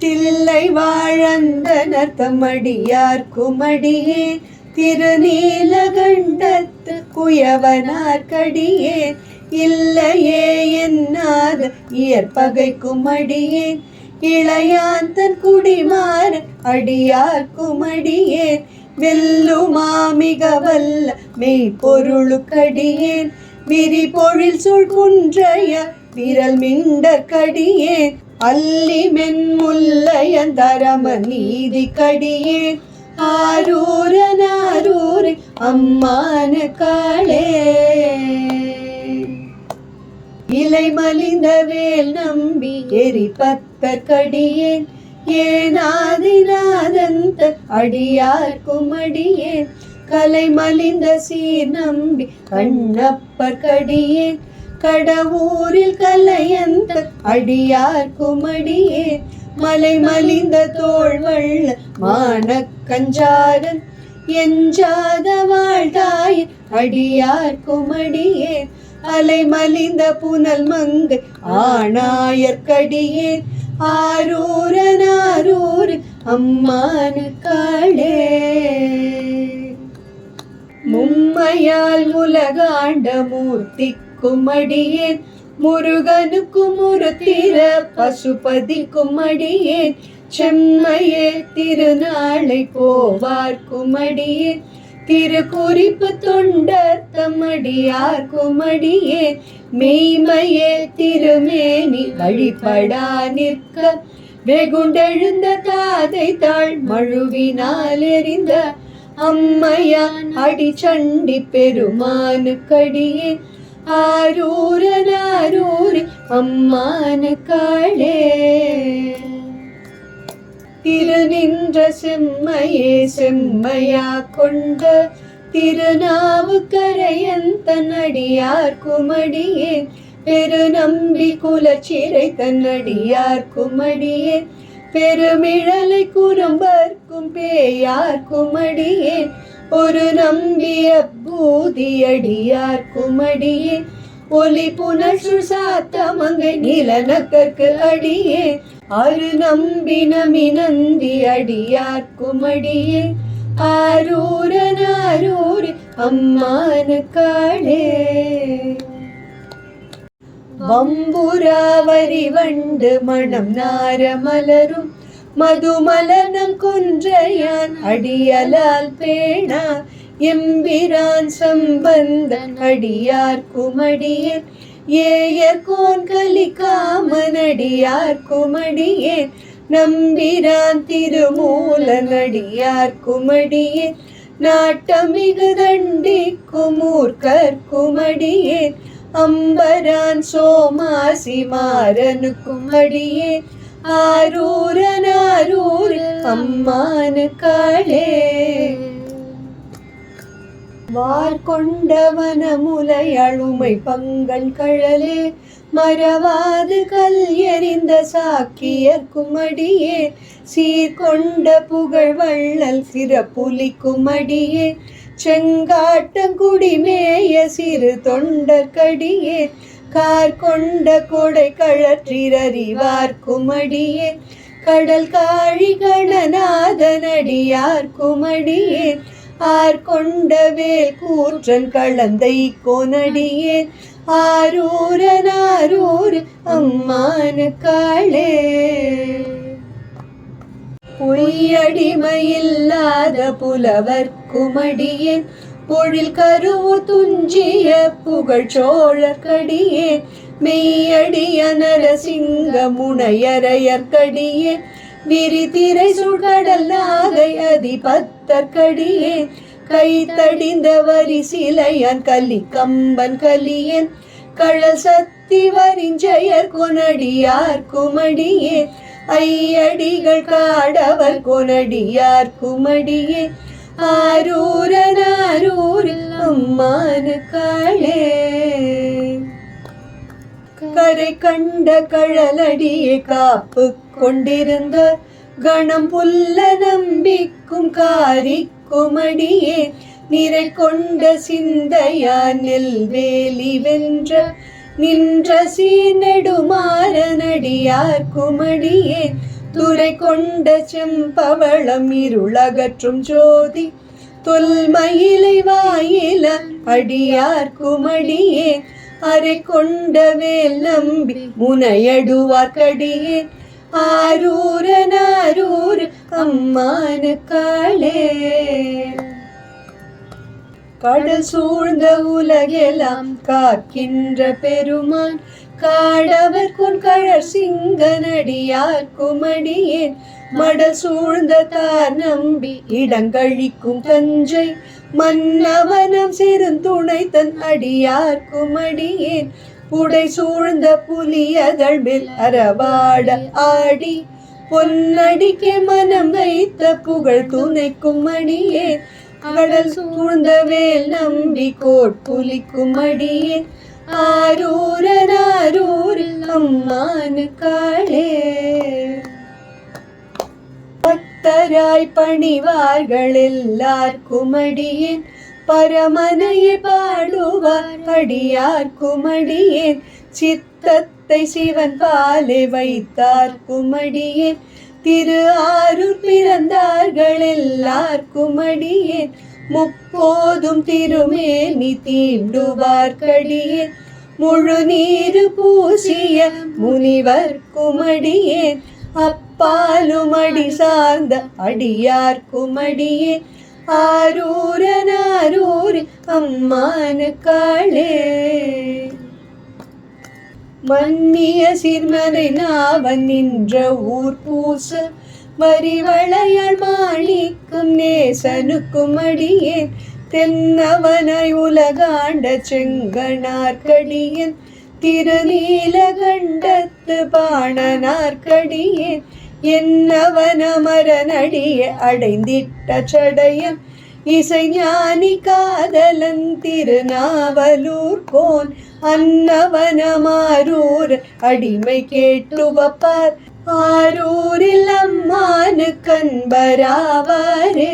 தில்லை வாழந்தனர் தமடியார் குமடியே. திருநீலகண்டத்து குயவனார்க்கடியேன் இல்லையே என்னாத இயற்பகை குமடியேன் இளையாந்தன் குடிமார் அடியார் குமடியேன் வெல்லுமா மிக வல்ல மெய்ப்பொருளுக்கடியேன் விரி பொழில் சூழ் குன்றைய விரல் மிண்டற்கடியேன் அல்லி மென்முல்லையந்தரம நீதி கடியே. ஆரூரனாரூர் அம்மான காளே. இலை மலிந்த வேல் நம்பி எரி பத்த கடியேன் ஏனாதிநாதந்த அடியார்க்கும் அடியேன் கலை மலிந்த சீர் நம்பி கண்ணப்பர் கடியேன் கடவுரில் கலையந்த அடியார் குமடியேன் மலை மலிந்த தோழ்வள்ள மான கஞ்சாரன் எஞ்சாத வாழ்தாய் அடியார் குமடியேன் அலை மலிந்த புனல் மங்கு ஆணாயற்கடியேன் ஆரூரனாரூர் அம்மானு காளே. மும்மையால் உலகாண்ட மூர்த்தி குமடியேன். முருகனுக்கும் ஒரு முருத்திர பசுபதி குமடியேன் செம்மையே திருநாளை போவார் குமடியேன். திருக்குறிப்பு தொண்டர் தம்மடியார் குமடியே மெய்மையே திருமேனி வழிபடா நிற்க. வெகுண்டெழுந்த தாதை தாழ் மழுவினால் எறிந்த. அம்மையான் அடிச்சண்டி பெருமானு கடியே ஆரூரனாரூர் அம்மான காளே திருநின்ற செம்மையே செம்மையா கொண்ட திருநாவுக்கரையன் தன்னடியார் குமடியே பெருநம்பி குலச்சிறை தன்னடியார் குமடியே பெருமிழலை குறும்பர்க்கும் பேயார் குமடியே ஒரு நம்பிய பூதியடியார் குமடியே ஒலி புனசு சாத்தமங்கை நிலநக்கற்கு அடியே. அரு நம்பி நந்தி அடியார் குமடியே ஆரூரனாரூர் அம்மானு காளே. வம்புராவரி வண்டு மணம் நார மலரும் மதுமலனம் கொன்றையான் அடியலால் பேணா எம்பிரான் சம்பந்தன் அடியார் குமடியேன் ஏயர்கோன் அடியார் குமடியேன் நம்பிரான் திருமூலன் அடியார் குமடியேன் நாட்டமிகு தண்டி குமூர்கர் குமடியேன் அம்பரான் சோமாசி மாறனுக்கும் அடியேன் ஆரூரனாரூர் அம்மானு காளே வார்கொண்டவனமுலை அழுமை பங்கன் கழலே மறவாது கல் எறிந்த சாக்கியர் குமடியே சீர்கொண்ட புகழ் வள்ளல் சிறப்புலி குமடியே செங்காட்டங்குடிமேய சிறு தொண்டர்கடியே கார் கொண்ட கொடை கழற்றிரறிவார் குமடியே. கடல் காழி கணநாதனடியார் குமடியே. ஆர் கொண்ட வேல் கூற்றன் கலந்தை கொனடியே. ஆரூரனாரூர் அம்மான காளே. பொய்யடிமையில்லாத புலவர் குமடியேன் பொழில் கருவூர் துஞ்சிய புகழ் சோழர்கடியே மெய்யடிய நரசிங்க முனையரையர்கடியே விரிதிரை சுழ்கடல் நாகை அதிபத்தற்கடியேன் கைத்தடிந்த வரி சிலையன் கலி கம்பன் கலியன் கழல் சத்தி வரிஞ்சயர் கொனடியார் குமடியே ஐயடிகள் காடவர் கொனடியார் குமடியே ஆரூரனாரூர் அம்மான காளே கரை கண்ட கழலடியே காப்பு கொண்டிருந்த கணம் புல்ல நம்பிக்கும் காரி குமடியே நிறை கொண்ட சிந்தையா நெல்வேலி வென்ற நின்ற சீனெடுமாறனடியார் குமடியே துரை கொண்ட செம்பவளம் இருளகற்றும் ஜோதி. தொல்மயிலை வாயில அடியார் குமடியே. அரை கொண்ட வேல் நம்பி முனையடுவார்க்கடியே ஆரூரனாரூர் அம்மானு காளே. கடல் சூழ்ந்த உலகெல்லாம் காக்கின்ற பெருமான். காடவர் கொன் சிங்க நடியார் குமடியேன் மடல் சூழ்ந்த தார் நம்பி இடங்கழிக்கும் தஞ்சை. மன்னவனம் சிறுந்துணை தன் அடியார் குமடியேன் புடை சூழ்ந்த புலியதழ் மேல் அறவாட ஆடி. பொன்னடிக்கே மனம் வைத்த புகழ் துணைக்கும் அடியேன் கடல் சூழ்ந்த வேல் நம்பி கோட்புலிக்கும் அடியேன் ஆரூரனாரூரில் அம்மானு காளே. பக்தராய் பணிவார்கள் எல்லார்க்கும் அடியேன் பரமனையை பாடுவார் படியார்க்கும் குமடியேன் சித்தத்தை சிவன் பாலை வைத்தார் குமடியேன் திரு ஆ பிறந்தார்கள் எல்லார்க்கும் குமடியேன் முப்போதும் திருமேல் நீ தீண்டுவார் கடியேன் முழு நீரு பூசிய முனிவர் குமடியேன் அப்பாலும் அடி சார்ந்த அடியார் குமடியேன் ஆரூரனாரூர் அம்மான காளே மன்னிய சிறுமனை நாவன் நின்ற ஊர் பூச மறிவளையால் மாணிக்கும் நேசனுக்கும் அடியேன். தென்னவனாய் உலகாண்ட செங்கனார்க்கடியன் திருநீலகண்டத்து பாணனார்க்கடியேன். என்னவனமரனடிய அடைந்திட்ட சடையன். இசைஞானி காதலன் திருநாவலூர் கோன். அன்னவனமாரூர் அடிமை கேட்டுவப்பார் ആരൂരിൽ അമ്മാന് കൺബരാവരേ